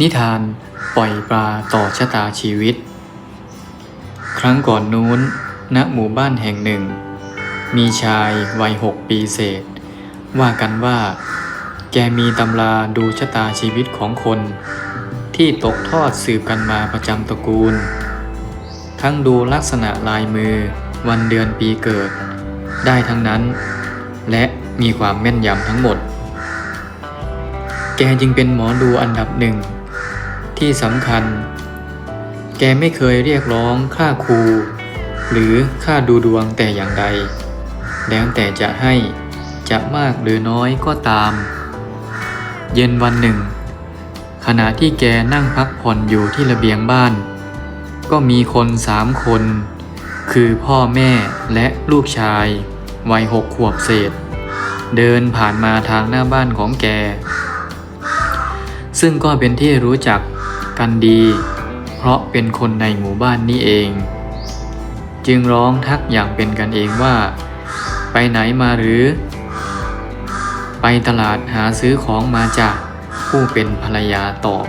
นิทานปล่อยปลาต่อชะตาชีวิต ครั้งก่อนนู้น ณ หมู่บ้านแห่งหนึ่ง มีชายวัยหกปีเศษ ว่ากันว่า แกมีตำราดูชะตาชีวิตของคน ที่ตกทอดสืบกันมาประจำตระกูล ทั้งดูลักษณะลายมือ วันเดือนปีเกิด ได้ทั้งนั้น และมีความแม่นยำทั้งหมด แกจึงเป็นหมอดูอันดับหนึ่ง ที่สำคัญ แกไม่เคยเรียกร้องค่าครู หรือค่าดูดวงแต่อย่างใด แล้วแต่จะให้จะมากหรือน้อยก็ตาม เย็นวันหนึ่ง ขณะที่แกนั่งพักผ่อนอยู่ที่ระเบียงบ้าน ก็มีคนสามคน คือพ่อแม่และลูกชาย วัยหกขวบเศษ เดินผ่านมาทางหน้าบ้านของแกซึ่งก็เป็นที่รู้จัก กันดี เพราะเป็นคนในหมู่บ้านนี้เอง จึงร้องทักอย่างเป็นกันเองว่า ไปไหนมาหรือ ไปตลาดหาซื้อของมาจากผู้เป็นภรรยาตอบ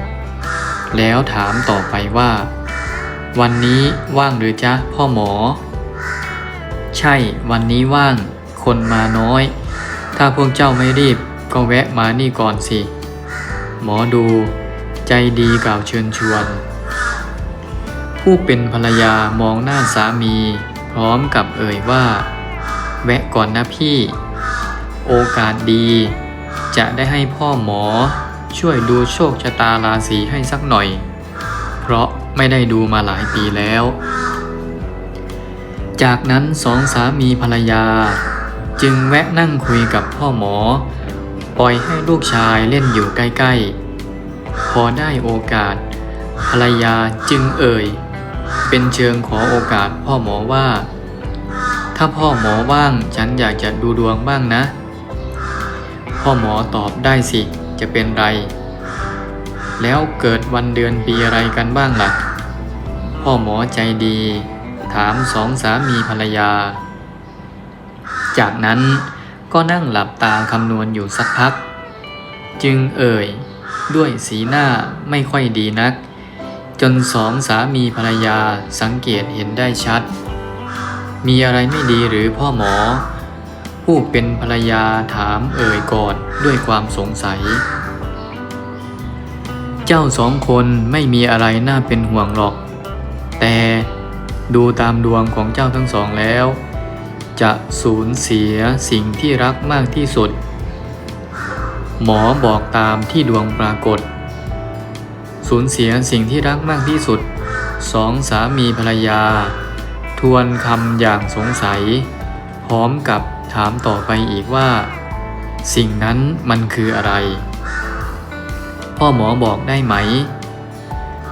แล้วถามต่อไปว่า วันนี้ว่างหรือจ๊ะพ่อหมอ ใช่วันนี้ว่างคนมาน้อย ถ้าพวกเจ้าไม่รีบก็แวะมานี่ก่อนสิ หมอดู ใจดีกล่าวเชิญชวน ผู้เป็นภรรยามองหน้าสามี พร้อมกับเอ่ยว่า แวะก่อนนะพี่ โอกาสดี จะได้ให้พ่อหมอช่วยดูโชคชะตาราศีให้สักหน่อย เพราะไม่ได้ดูมาหลายปีแล้ว จากนั้นสองสามีภรรยา จึงแวะนั่งคุยกับพ่อหมอ ปล่อยให้ลูกชายเล่นอยู่ใกล้ ๆ พอได้โอกาส ภรรยาจึงเอ่ย เป็นเชิงขอโอกาสพ่อหมอว่า ถ้าพ่อหมอว่างฉันอยากจะดูดวงบ้างนะ พ่อหมอตอบได้สิ จะเป็นไร แล้วเกิดวันเดือนปีอะไรกันบ้างล่ะ พ่อหมอใจดี ถามสองสามีภรรยา จากนั้นก็นั่งหลับตาคำนวณอยู่สักพัก จึงเอ่ย ด้วยสีหน้าไม่ค่อยดีนัก จนสองสามีภรรยาสังเกตเห็นได้ชัด มีอะไรไม่ดีหรือพ่อหมอ ผู้เป็นภรรยาถามเอ่ยก่อนด้วยความสงสัย เจ้าสองคนไม่มีอะไรน่าเป็นห่วงหรอก แต่ดูตามดวงของเจ้าทั้งสองแล้ว จะสูญเสียสิ่งที่รักมากที่สุด หมอบอกตามที่ดวงปรากฏ สูญเสียสิ่งที่รักมากที่สุด สองสามีภรรยา ทวนคำอย่างสงสัย พร้อมกับถามต่อไปอีกว่า สิ่งนั้นมันคืออะไร พ่อหมอบอกได้ไหม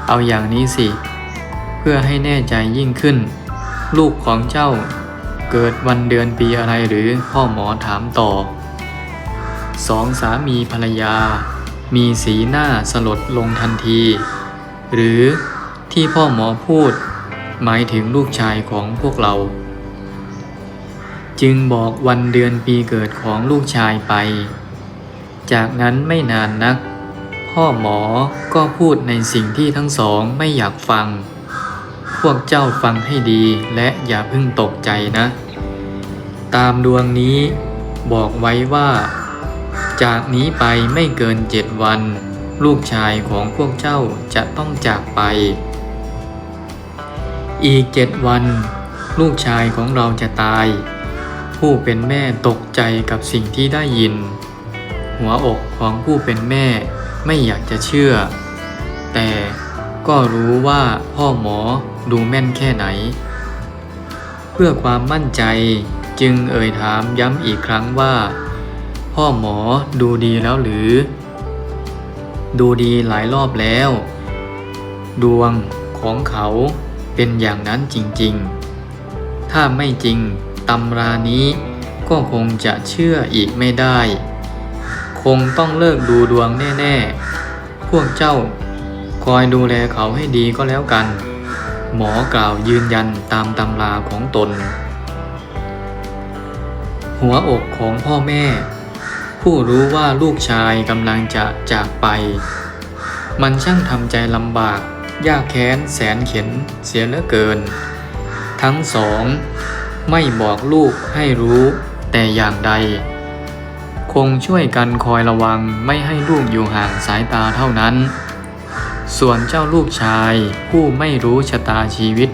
เอาอย่างนี้สิ เพื่อให้แน่ใจยิ่งขึ้น ลูกของเจ้าเกิดวันเดือนปีอะไรหรือพ่อหมอถามต่อ สองสามีภรรยา มีสีหน้าสลดลงทันที หรือที่พ่อหมอพูด หมายถึงลูกชายของพวกเรา จึงบอกวันเดือนปีเกิดของลูกชายไป จากนั้นไม่นานนัก พ่อหมอก็พูดในสิ่งที่ทั้งสองไม่อยากฟัง พวกเจ้าฟังให้ดีและอย่าเพิ่งตกใจนะ ตามดวงนี้บอกไว้ว่า จากนี้ไปไม่เกินเจ็ดวัน ลูกชายของพวกเจ้าจะต้องจากไป อีกเจ็ดวัน ลูกชายของเราจะตาย ผู้เป็นแม่ตกใจกับสิ่งที่ได้ยิน หัวอกของผู้เป็นแม่ไม่อยากจะเชื่อ แต่ก็รู้ว่าพ่อหมอดูแม่นแค่ไหน เพื่อความมั่นใจจึงเอ่ยถามย้ำอีกครั้งว่า พ่อหมอดูดีแล้วหรือ ดูดีหลายรอบแล้ว ดวงของเขาเป็นอย่างนั้นจริงๆ ถ้าไม่จริงตำรานี้ก็คงจะเชื่ออีกไม่ได้ คงต้องเลิกดูดวงแน่ๆ พวกเจ้าคอยดูแลเขาให้ดีก็แล้วกัน หมอกล่าวยืนยันตามตำราของตน หัวอกของพ่อแม่ ผู้รู้ว่าลูกชายกำลังจะจากไป มันช่างทำใจลำบาก ยากแค้นแสนเข็นเสียเหลือเกิน ทั้งสอง ไม่บอกลูกให้รู้แต่อย่างใด คงช่วยกันคอยระวังไม่ให้ลูกอยู่ห่างสายตาเท่านั้น ส่วนเจ้าลูกชายผู้ไม่รู้ชะตาชีวิต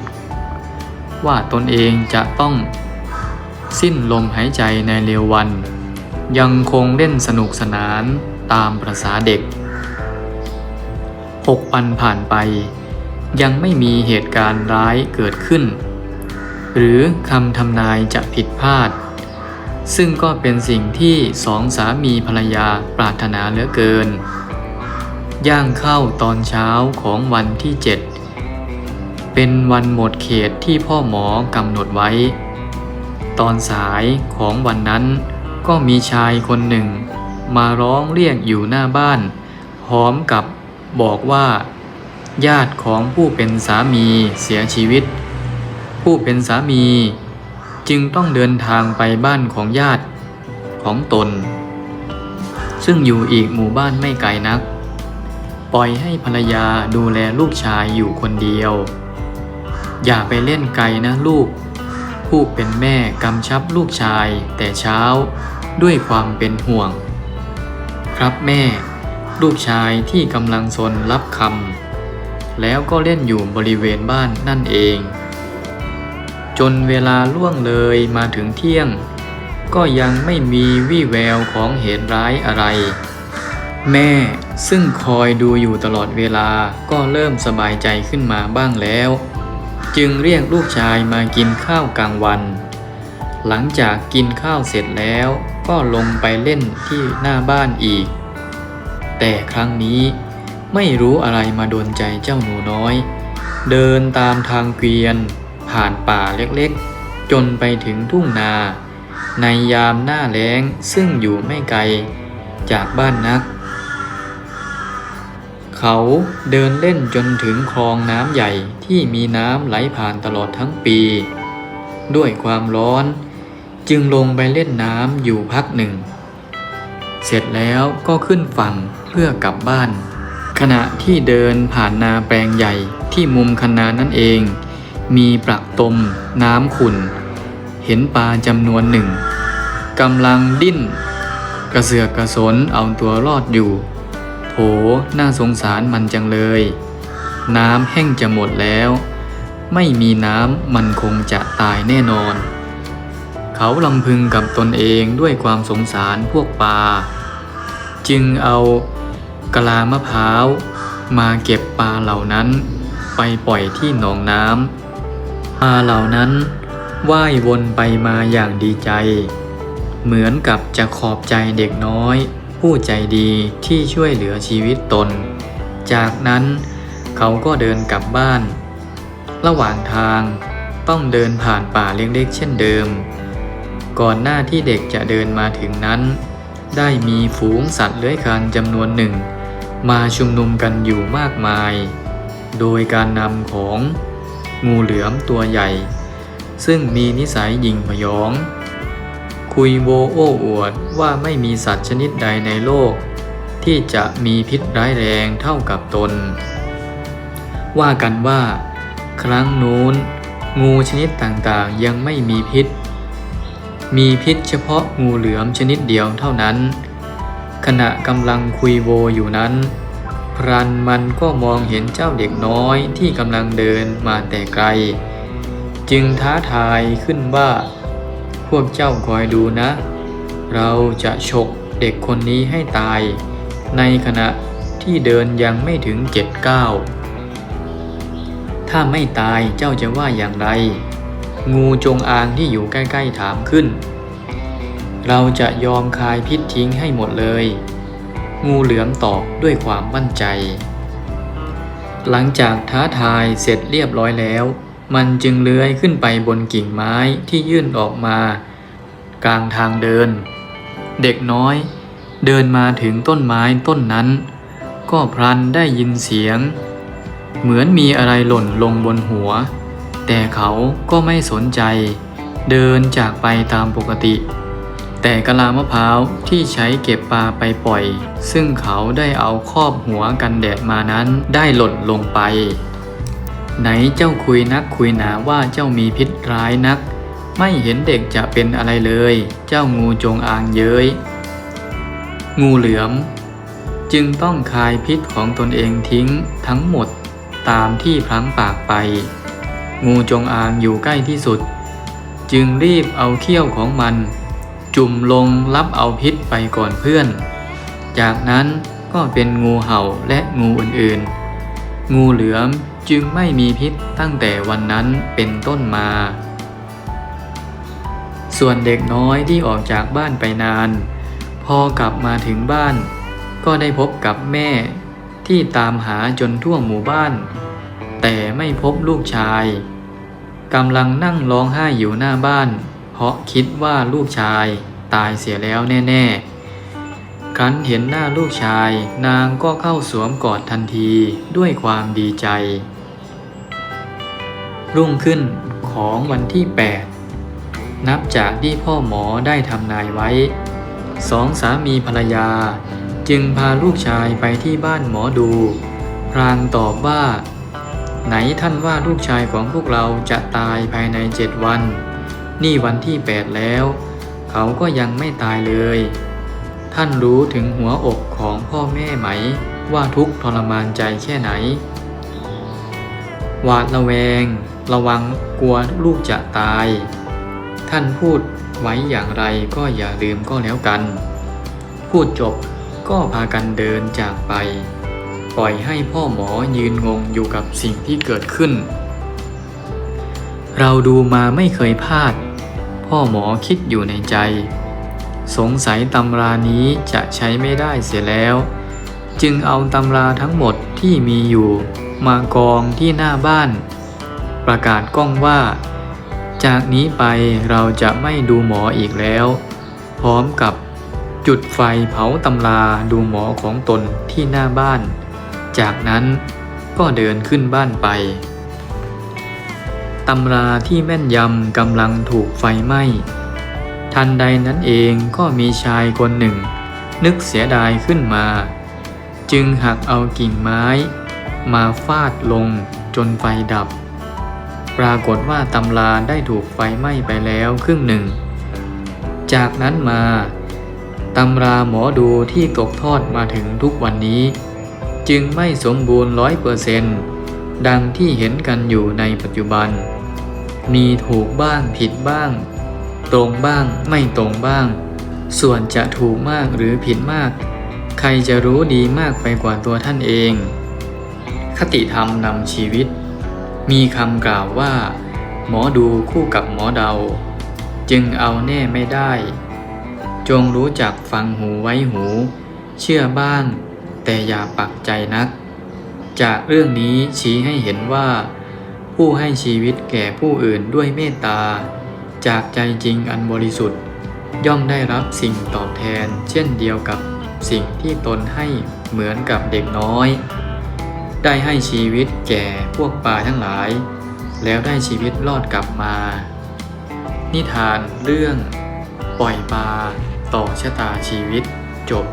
ว่าตนเองจะต้องสิ้นลมหายใจในเร็ววัน ยังคงเล่นสนุกสนานตามประษาเด็กหกวันผ่านไป ยังไม่มีเหตุการณ์ร้ายเกิดขึ้น หรือคำทำนายจะผิดพลาด ซึ่งก็เป็นสิ่งที่สองสามีภรรยาปรารถนาเหลือเกิน ย่างเข้าตอนเช้าของวันที่เจ็ดเป็นวันหมดเขตที่พ่อหมอกำหนดไว้ ตอนสายของวันนั้น ก็มีชายคนหนึ่ง มาร้องเรียกอยู่หน้าบ้านพร้อมกับบอกว่า ญาติของผู้เป็นสามีเสียชีวิต ผู้เป็นสามี จึงต้องเดินทางไปบ้านของญาติของตน ซึ่งอยู่อีกหมู่บ้านไม่ไกลนัก ปล่อยให้ภรรยาดูแลลูกชายอยู่คนเดียว อย่าไปเล่นไกลนะลูก ผู้เป็นแม่กำชับลูกชายแต่เช้า ด้วยความเป็นห่วง ครับแม่ ลูกชายที่กำลังซนรับคำแล้วก็เล่นอยู่บริเวณบ้านนั่นเอง จนเวลาล่วงเลยมาถึงเที่ยง ก็ยังไม่มีวี่แววของเหตุร้ายอะไร แม่ซึ่งคอยดูอยู่ตลอดเวลาก็เริ่มสบายใจขึ้นมาบ้างแล้ว จึงเรียกลูกชายมากินข้าวกลางวัน หลังจากกินข้าวเสร็จแล้ว ก็ลงไปเล่นที่หน้าบ้านอีก แต่ครั้งนี้ไม่รู้อะไรมาโดนใจเจ้าหนูน้อย เดินตามทางเกวียน ผ่านป่าเล็กๆ จนไปถึงทุ่งนา ในยามหน้าแล้งซึ่งอยู่ไม่ไกลจากบ้านนัก เขาเดินเล่นจนถึงคลองน้ำใหญ่ที่มีน้ำไหลผ่านตลอดทั้งปี ด้วยความร้อน จึงลงไปเล่นน้ำอยู่พักหนึ่ง เสร็จแล้วก็ขึ้นฝั่งเพื่อกลับบ้าน ขณะที่เดินผ่านนาแปลงใหญ่ที่มุมคันนานั่นเอง มีปลักตมน้ำขุ่น เห็นปลาจำนวนหนึ่งกำลังดิ้น กระเสือกกระสนเอาตัวรอดอยู่โถน่าสงสารมันจังเลย น้ำแห้งจะหมดแล้ว ไม่มีน้ำมันคงจะตายแน่นอน เขาลำพึงกับตนเองด้วยความสงสารพวกปลา จึงเอากะลามะพร้าวมาเก็บปลาเหล่านั้น ไปปล่อยที่หนองน้ำปลาเหล่านั้นว่ายวนไปมาอย่างดีใจ เหมือนกับจะขอบใจเด็กน้อย ผู้ใจดีที่ช่วยเหลือชีวิตตน จากนั้นเขาก็เดินกลับบ้าน ระหว่างทางต้องเดินผ่านป่าเล็กๆเช่นเดิม ก่อนหน้าที่เด็กจะเดินมาถึงนั้น ได้มีฝูงสัตว์เลื้อยคลานจำนวนหนึ่ง มาชุมนุมกันอยู่มากมาย โดยการนำของงูเหลือมตัวใหญ่ ซึ่งมีนิสัยยิงพยอง คุยโวโอ้อวดว่าไม่มีสัตว์ชนิดใดในโลก ที่จะมีพิษร้ายแรงเท่ากับตน ว่ากันว่า ครั้งนู้น งูชนิดต่างๆยังไม่มีพิษ มีพิษเฉพาะงูเหลือมชนิดเดียวเท่านั้น ขณะกำลังคุยโวอยู่นั้น พรันมันก็มองเห็นเจ้าเด็กน้อยที่กำลังเดินมาแต่ไกล จึงท้าทายขึ้นว่า พวกเจ้าคอยดูนะ เราจะฉกเด็กคนนี้ให้ตาย ในขณะที่เดินยังไม่ถึงเจ็ดก้าวถ้าไม่ตายเจ้าจะว่าอย่างไร งูจงอางที่อยู่ใกล้ๆถามขึ้น เราจะยอมคายพิษทิ้งให้หมดเลย งูเหลือมตอบด้วยความมั่นใจ หลังจากท้าทายเสร็จเรียบร้อยแล้ว มันจึงเลื้อยขึ้นไปบนกิ่งไม้ที่ยื่นออกมา กลางทางเดิน เด็กน้อย เดินมาถึงต้นไม้ต้นนั้น ก็พลันได้ยินเสียง เหมือนมีอะไรหล่นลงบนหัว แต่เขาก็ไม่สนใจ เดินจากไปตามปกติ แต่กะลามะพร้าวที่ใช้เก็บปลาไปปล่อย ซึ่งเขาได้เอาครอบหัวกันแดดมานั้นได้หล่นลงไป ไหนเจ้าคุยนักคุยหนาว่าเจ้ามีพิษร้ายนัก ไม่เห็นเด็กจะเป็นอะไรเลย เจ้างูจงอางเย้ย งูเหลือม จึงต้องคายพิษของตนเองทิ้งทั้งหมดตามที่พลั้งปากไป งูจงอางอยู่ใกล้ที่สุด จึงรีบเอาเขี้ยวของมัน จุ่มลงรับเอาพิษไปก่อนเพื่อน จากนั้นก็เป็นงูเห่าและงูอื่นๆ งูเหลือมจึงไม่มีพิษตั้งแต่วันนั้นเป็นต้นมา ส่วนเด็กน้อยที่ออกจากบ้านไปนาน พอกลับมาถึงบ้าน ก็ได้พบกับแม่ที่ตามหาจนทั่วหมู่บ้าน แต่ไม่พบลูกชายกำลังนั่งร้องไห้อยู่หน้าบ้าน เพราะคิดว่าลูกชายตายเสียแล้วแน่ๆ ครั้นเห็นหน้าลูกชาย นางก็เข้าสวมกอดทันทีด้วยความดีใจ รุ่งขึ้นของวันที่ 8 นับจากที่พ่อหมอได้ทำนายไว้ สองสามีภรรยา จึงพาลูกชายไปที่บ้านหมอดู พรางตอบว่า ไหนท่านว่าลูกชายของพวกเราจะตายภายในเจ็ดวัน นี่วันที่แปดแล้ว เขาก็ยังไม่ตายเลย ท่านรู้ถึงหัวอกของพ่อแม่ไหม ว่าทุกทรมานใจแค่ไหน หวาดระแวง ระวังกลัวลูกจะตาย ท่านพูดไว้อย่างไรก็อย่าลืมก็แล้วกัน พูดจบก็พากันเดินจากไป ปล่อยให้พ่อหมอยืนงงอยู่กับสิ่งที่เกิดขึ้น เราดูมาไม่เคยพลาด พ่อหมอคิดอยู่ในใจ สงสัยตำรานี้จะใช้ไม่ได้เสียแล้ว จึงเอาตำราทั้งหมดที่มีอยู่ มากองที่หน้าบ้าน ประกาศก้องว่า จากนี้ไปเราจะไม่ดูหมออีกแล้ว พร้อมกับจุดไฟเผาตำราดูหมอของตนที่หน้าบ้าน จากนั้นก็เดินขึ้นบ้านไป ตำราที่แม่นยำกำลังถูกไฟไหม้ ทันใดนั้นเองก็มีชายคนหนึ่ง นึกเสียดายขึ้นมา จึงหักเอากิ่งไม้ มาฟาดลงจนไฟดับ ปรากฏว่าตำราได้ถูกไฟไหม้ไปแล้วครึ่งหนึ่ง จากนั้นมาตำราหมอดูที่ตกทอดมาถึงทุกวันนี้ จึงไม่สมบูรณ์ร้อยเปอร์เซนต์ดังที่เห็นกันอยู่ในปัจจุบัน มีถูกบ้างผิดบ้าง ตรงบ้างไม่ตรงบ้าง ส่วนจะถูกมากหรือผิดมาก ใครจะรู้ดีมากไปกว่าตัวท่านเอง คติธรรมนำชีวิต มีคำกล่าวว่า หมอดูคู่กับหมอเดา จึงเอาแน่ไม่ได้ จงรู้จักฟังหูไว้หู เชื่อบ้าง แต่อย่าปักใจนัก จากเรื่องนี้ชี้ให้เห็นว่า ผู้ให้ชีวิตแก่ผู้อื่นด้วยเมตตา จากใจจริงอันบริสุทธิ์ ย่อมได้รับสิ่งตอบแทน เช่นเดียวกับสิ่งที่ตนให้เหมือนกับเด็กน้อย ได้ให้ชีวิตแก่พวกปลาทั้งหลาย แล้วได้ชีวิตรอดกลับมา นิทานเรื่อง ปล่อยปลาต่อชะตาชีวิตจบ